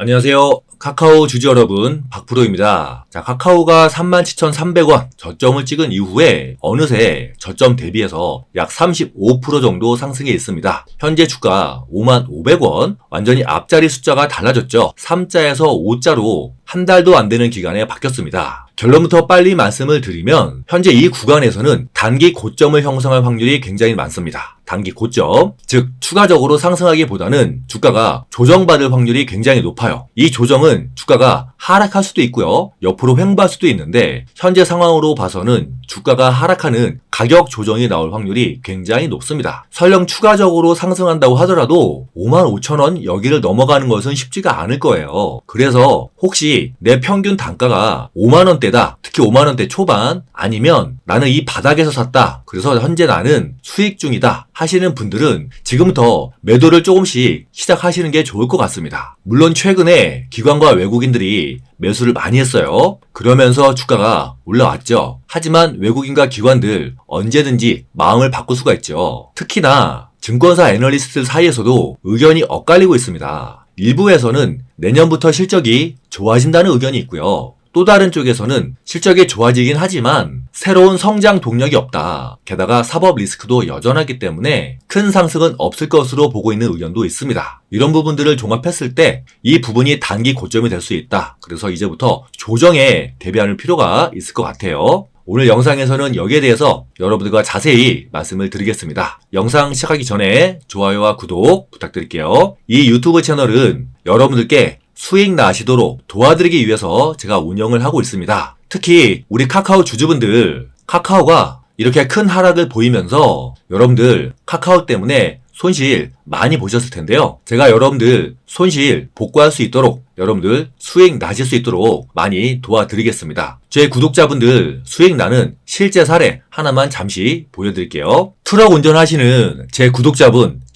안녕하세요. 카카오 주주 여러분, 박프로입니다. 자, 카카오가 37,300원 저점을 찍은 이후에 어느새 저점 대비해서 약 35% 정도 상승해 있습니다. 현재 주가 55,500원, 완전히 앞자리 숫자가 달라졌죠. 3자에서 5자로 한 달도 안 되는 기간에 바뀌었습니다. 결론부터 빨리 말씀을 드리면 현재 이 구간에서는 단기 고점을 형성할 확률이 굉장히 많습니다. 단기 고점, 즉 추가적으로 상승하기보다는 주가가 조정받을 확률이 굉장히 높아요. 이 조정은 주가가 하락할 수도 있고요. 옆으로 횡보할 수도 있는데 현재 상황으로 봐서는 주가가 하락하는 가격 조정이 나올 확률이 굉장히 높습니다. 설령 추가적으로 상승한다고 하더라도 5만 5천 원 여기를 넘어가는 것은 쉽지가 않을 거예요. 그래서 혹시 내 평균 단가가 5만 원대다. 특히 5만 원대 초반 아니면 나는 이 바닥에서 샀다. 그래서 현재 나는 수익 중이다. 하시는 분들은 지금부터 매도를 조금씩 시작하시는 게 좋을 것 같습니다. 물론 최근에 기관과 외국인들이 매수를 많이 했어요. 그러면서 주가가 올라왔죠. 하지만 외국인과 기관들 언제든지 마음을 바꿀 수가 있죠. 특히나 증권사 애널리스트 사이에서도 의견이 엇갈리고 있습니다. 일부에서는 내년부터 실적이 좋아진다는 의견이 있고요. 또 다른 쪽에서는 실적이 좋아지긴 하지만 새로운 성장 동력이 없다. 게다가 사법 리스크도 여전하기 때문에 큰 상승은 없을 것으로 보고 있는 의견도 있습니다. 이런 부분들을 종합했을 때 이 부분이 단기 고점이 될 수 있다. 그래서 이제부터 조정에 대비하는 필요가 있을 것 같아요. 오늘 영상에서는 여기에 대해서 여러분들과 자세히 말씀을 드리겠습니다. 영상 시작하기 전에 좋아요와 구독 부탁드릴게요. 이 유튜브 채널은 여러분들께 수익 나시도록 도와드리기 위해서 제가 운영을 하고 있습니다. 특히 우리 카카오 주주분들, 카카오가 이렇게 큰 하락을 보이면서 여러분들 카카오 때문에 손실 많이 보셨을 텐데요. 제가 여러분들 손실 복구할 수 있도록 여러분들 수익 나실 수 있도록 많이 도와드리겠습니다. 제 구독자분들 수익 나는 실제 사례 하나만 잠시 보여드릴게요. 트럭 운전하시는 제 구독자분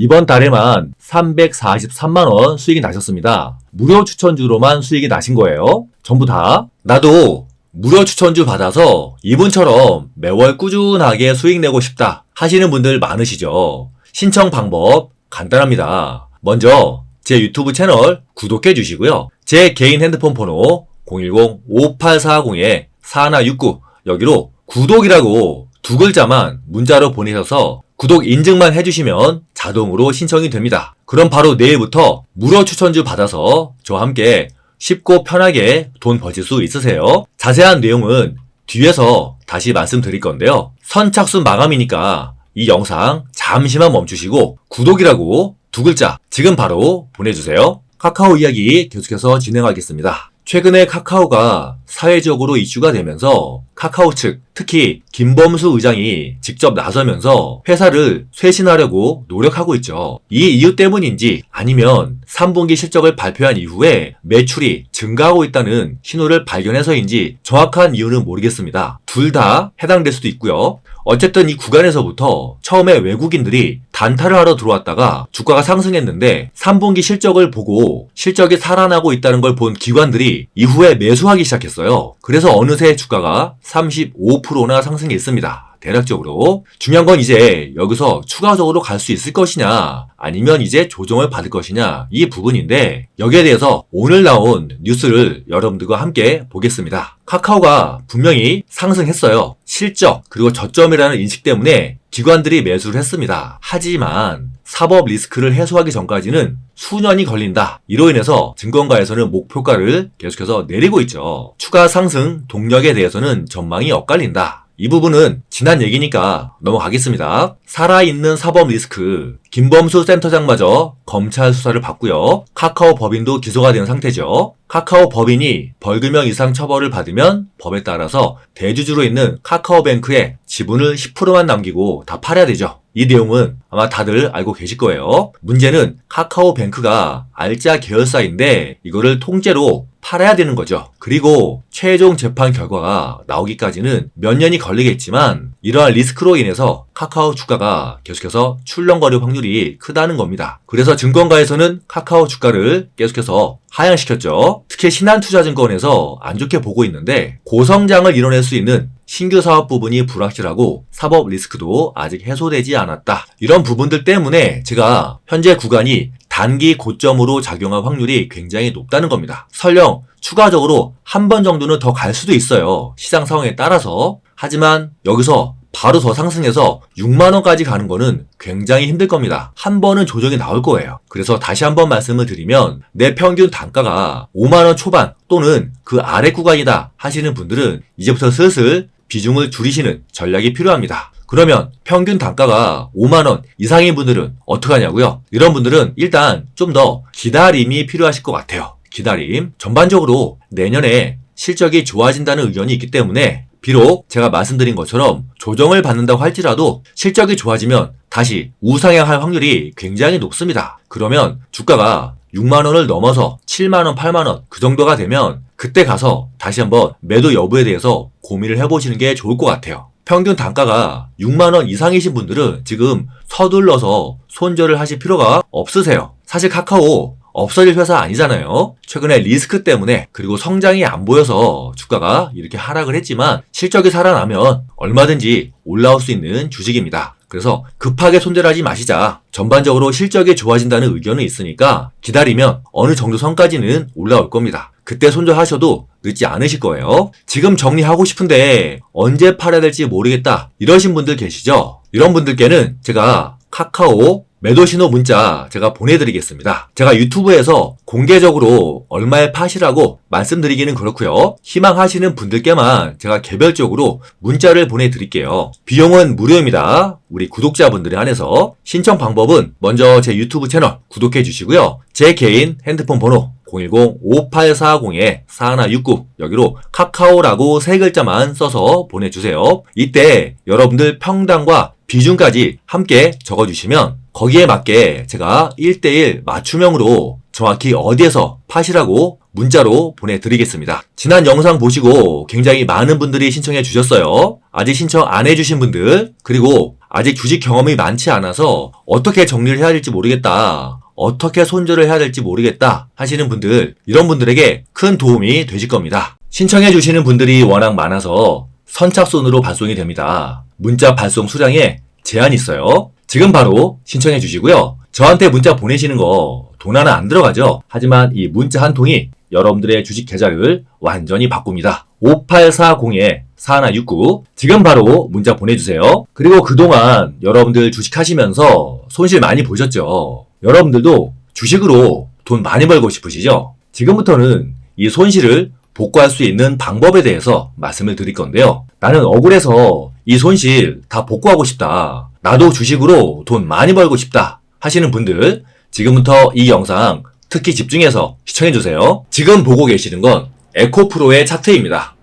이번 달에만 343만원 수익이 나셨습니다. 무료 추천주로만 수익이 나신 거예요. 전부 다. 나도 무료 추천주 받아서 이분처럼 매월 꾸준하게 수익 내고 싶다 하시는 분들 많으시죠. 신청 방법 간단합니다. 먼저 제 유튜브 채널 구독해 주시고요. 제 개인 핸드폰 번호 010-5840-4169 여기로 구독이라고 두 글자만 문자로 보내셔서 구독 인증만 해주시면 자동으로 신청이 됩니다. 그럼 바로 내일부터 무료 추천주 받아서 저와 함께 쉽고 편하게 돈 버실 수 있으세요. 자세한 내용은 뒤에서 다시 말씀드릴 건데요. 선착순 마감이니까 이 영상 잠시만 멈추시고 구독이라고 두 글자 지금 바로 보내주세요. 카카오 이야기 계속해서 진행하겠습니다. 최근에 카카오가 사회적으로 이슈가 되면서 카카오 측, 특히 김범수 의장이 직접 나서면서 회사를 쇄신하려고 노력하고 있죠. 이 이유 때문인지 아니면 3분기 실적을 발표한 이후에 매출이 증가하고 있다는 신호를 발견해서인지 정확한 이유는 모르겠습니다. 둘 다 해당될 수도 있고요. 어쨌든 이 구간에서부터 처음에 외국인들이 단타를 하러 들어왔다가 주가가 상승했는데 3분기 실적을 보고 실적이 살아나고 있다는 걸 본 기관들이 이후에 매수하기 시작했어요. 그래서 어느새 주가가 35%나 상승했습니다. 대략적으로 중요한 건 이제 여기서 추가적으로 갈 수 있을 것이냐 아니면 이제 조정을 받을 것이냐 이 부분인데 여기에 대해서 오늘 나온 뉴스를 여러분들과 함께 보겠습니다. 카카오가 분명히 상승했어요. 실적 그리고 저점이라는 인식 때문에 기관들이 매수를 했습니다. 하지만 사법 리스크를 해소하기 전까지는 수년이 걸린다. 이로 인해서 증권가에서는 목표가를 계속해서 내리고 있죠. 추가 상승 동력에 대해서는 전망이 엇갈린다. 이 부분은 지난 얘기니까 넘어가겠습니다. 살아있는 사법 리스크. 김범수 센터장마저 검찰 수사를 받고요. 카카오 법인도 기소가 된 상태죠. 카카오 법인이 벌금형 이상 처벌을 받으면 법에 따라서 대주주로 있는 카카오뱅크에 지분을 10%만 남기고 다 팔아야 되죠. 이 내용은 아마 다들 알고 계실 거예요. 문제는 카카오뱅크가 알짜 계열사인데 이거를 통째로 팔아야 되는 거죠. 그리고 최종 재판 결과가 나오기까지는 몇 년이 걸리겠지만 이러한 리스크로 인해서 카카오 주가가 계속해서 출렁거릴 확률이 크다는 겁니다. 그래서 증권가에서는 카카오 주가를 계속해서 하향시켰죠. 특히 신한투자증권에서 안 좋게 보고 있는데 고성장을 이뤄낼 수 있는 신규 사업 부분이 불확실하고 사법 리스크도 아직 해소되지 않았다. 이런 부분들 때문에 제가 현재 구간이 단기 고점으로 작용할 확률이 굉장히 높다는 겁니다. 설령 추가적으로 한 번 정도는 더 갈 수도 있어요. 시장 상황에 따라서. 하지만 여기서 바로 더 상승해서 6만원까지 가는 거는 굉장히 힘들 겁니다. 한 번은 조정이 나올 거예요. 그래서 다시 한 번 말씀을 드리면 내 평균 단가가 5만원 초반 또는 그 아래 구간이다 하시는 분들은 이제부터 슬슬 비중을 줄이시는 전략이 필요합니다. 그러면 평균 단가가 5만원 이상인 분들은 어떡하냐고요? 이런 분들은 일단 좀 더 기다림이 필요하실 것 같아요. 기다림. 전반적으로 내년에 실적이 좋아진다는 의견이 있기 때문에 비록 제가 말씀드린 것처럼 조정을 받는다고 할지라도 실적이 좋아지면 다시 우상향할 확률이 굉장히 높습니다. 그러면 주가가 6만원을 넘어서 7만원, 8만원 그 정도가 되면 그때 가서 다시 한번 매도 여부에 대해서 고민을 해보시는 게 좋을 것 같아요. 평균 단가가 6만원 이상이신 분들은 지금 서둘러서 손절을 하실 필요가 없으세요. 사실 카카오 없어질 회사 아니잖아요. 최근에 리스크 때문에 그리고 성장이 안 보여서 주가가 이렇게 하락을 했지만 실적이 살아나면 얼마든지 올라올 수 있는 주식입니다. 그래서 급하게 손절하지 마시자. 전반적으로 실적이 좋아진다는 의견은 있으니까 기다리면 어느 정도 선까지는 올라올 겁니다. 그때 손절하셔도 늦지 않으실 거예요. 지금 정리하고 싶은데 언제 팔아야 될지 모르겠다. 이러신 분들 계시죠? 이런 분들께는 제가 카카오 매도 신호 문자 제가 보내드리겠습니다. 제가 유튜브에서 공개적으로 얼마에 파시라고 말씀드리기는 그렇고요. 희망하시는 분들께만 제가 개별적으로 문자를 보내드릴게요. 비용은 무료입니다. 우리 구독자분들에 한해서 신청 방법은 먼저 제 유튜브 채널 구독해 주시고요. 제 개인 핸드폰 번호 010-5840-4169 여기로 카카오라고 세 글자만 써서 보내주세요. 이때 여러분들 평당과 비중까지 함께 적어주시면 거기에 맞게 제가 1대1 맞춤형으로 정확히 어디에서 파시라고 문자로 보내드리겠습니다. 지난 영상 보시고 굉장히 많은 분들이 신청해 주셨어요. 아직 신청 안 해주신 분들, 그리고 아직 주식 경험이 많지 않아서 어떻게 정리를 해야 될지 모르겠다. 어떻게 손절을 해야 될지 모르겠다 하시는 분들, 이런 분들에게 큰 도움이 되실 겁니다. 신청해 주시는 분들이 워낙 많아서 선착순으로 발송이 됩니다. 문자 발송 수량에 제한이 있어요. 지금 바로 신청해 주시고요. 저한테 문자 보내시는 거 돈 하나 안 들어가죠? 하지만 이 문자 한 통이 여러분들의 주식 계좌를 완전히 바꿉니다. 5840-4169 지금 바로 문자 보내주세요. 그리고 그동안 여러분들 주식 하시면서 손실 많이 보셨죠? 여러분들도 주식으로 돈 많이 벌고 싶으시죠? 지금부터는 이 손실을 복구할 수 있는 방법에 대해서 말씀을 드릴 건데요. 나는 억울해서 이 손실 다 복구하고 싶다. 나도 주식으로 돈 많이 벌고 싶다. 하시는 분들, 지금부터 이 영상 특히 집중해서 시청해주세요. 지금 보고 계시는 건 에코프로의 차트입니다.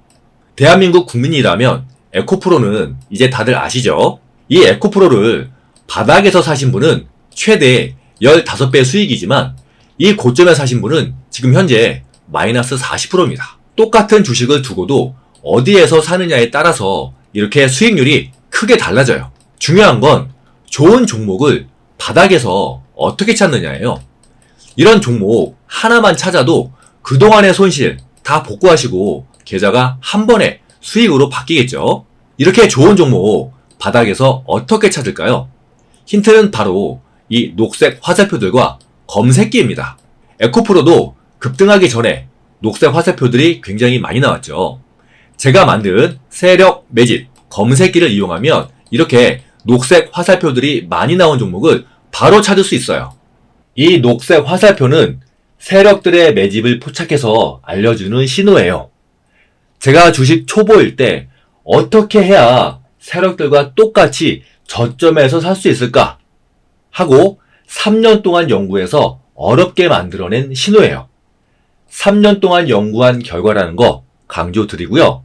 대한민국 국민이라면 에코프로는 이제 다들 아시죠? 이 에코프로를 바닥에서 사신 분은 최대 15배 수익이지만 이 고점에 사신 분은 지금 현재 마이너스 40%입니다. 똑같은 주식을 두고도 어디에서 사느냐에 따라서 이렇게 수익률이 크게 달라져요. 중요한 건 좋은 종목을 바닥에서 어떻게 찾느냐예요. 이런 종목 하나만 찾아도 그동안의 손실 다 복구하시고 계좌가 한 번에 수익으로 바뀌겠죠. 이렇게 좋은 종목 바닥에서 어떻게 찾을까요? 힌트는 바로 이 녹색 화살표들과 검색기입니다. 에코프로도 급등하기 전에 녹색 화살표들이 굉장히 많이 나왔죠. 제가 만든 세력 매집 검색기를 이용하면 이렇게 녹색 화살표들이 많이 나온 종목을 바로 찾을 수 있어요. 이 녹색 화살표는 세력들의 매집을 포착해서 알려주는 신호예요. 제가 주식 초보일 때 어떻게 해야 세력들과 똑같이 저점에서 살 수 있을까 하고 3년 동안 연구해서 어렵게 만들어낸 신호예요. 3년 동안 연구한 결과라는 거 강조드리고요.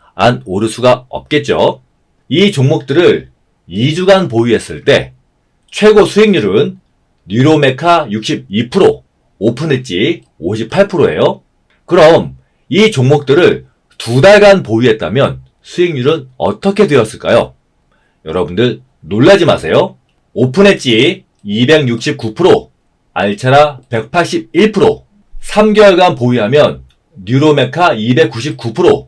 안 오를 수가 없겠죠. 이 종목들을 2주간 보유했을 때 최고 수익률은 뉴로메카 62%, 오픈엣지 58%예요. 그럼 이 종목들을 두 달간 보유했다면 수익률은 어떻게 되었을까요? 여러분들 놀라지 마세요. 오픈엣지 269%, 알차라 181%, 3개월간 보유하면 뉴로메카 299%,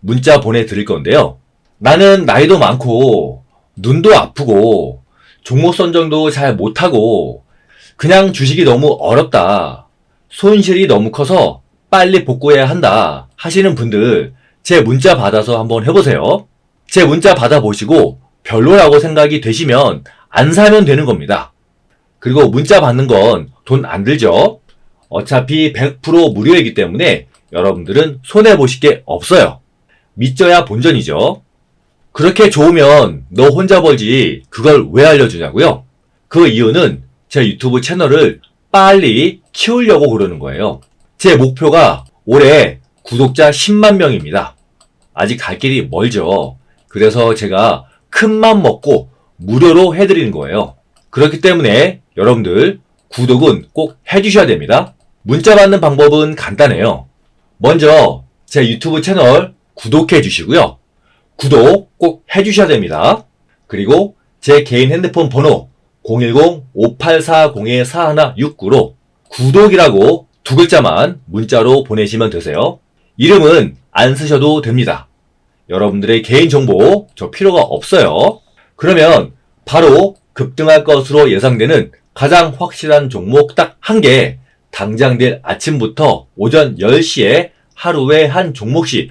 문자 보내드릴 건데요. 나는 나이도 많고 눈도 아프고 종목 선정도 잘 못하고 그냥 주식이 너무 어렵다. 손실이 너무 커서 빨리 복구해야 한다 하시는 분들 제 문자 받아서 한번 해보세요. 제 문자 받아보시고 별로라고 생각이 되시면 안 사면 되는 겁니다. 그리고 문자 받는 건 돈 안 들죠? 어차피 100% 무료이기 때문에 여러분들은 손해보실 게 없어요. 믿져야 본전이죠. 그렇게 좋으면 너 혼자 벌지 그걸 왜 알려주냐고요? 그 이유는 제 유튜브 채널을 빨리 키우려고 그러는 거예요. 제 목표가 올해 구독자 10만 명입니다. 아직 갈 길이 멀죠. 그래서 제가 큰 맘 먹고 무료로 해드리는 거예요. 그렇기 때문에 여러분들 구독은 꼭 해주셔야 됩니다. 문자 받는 방법은 간단해요. 먼저 제 유튜브 채널 구독해 주시고요. 구독 꼭 해주셔야 됩니다. 그리고 제 개인 핸드폰 번호 010-5840-4169로 구독이라고 두 글자만 문자로 보내시면 되세요. 이름은 안 쓰셔도 됩니다. 여러분들의 개인정보 저 필요가 없어요. 그러면 바로 급등할 것으로 예상되는 가장 확실한 종목 딱 한 개, 당장 내일 아침부터 오전 10시에 하루에 한 종목씩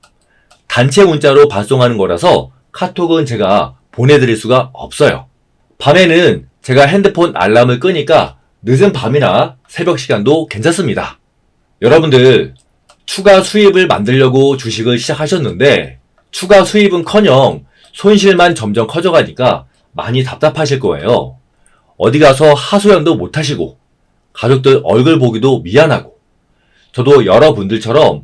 단체 문자로 발송하는 거라서 카톡은 제가 보내드릴 수가 없어요. 밤에는 제가 핸드폰 알람을 끄니까 늦은 밤이나 새벽 시간도 괜찮습니다. 여러분들 추가 수입을 만들려고 주식을 시작하셨는데 추가 수입은 커녕 손실만 점점 커져가니까 많이 답답하실 거예요. 어디 가서 하소연도 못 하시고 가족들 얼굴 보기도 미안하고 저도 여러분들처럼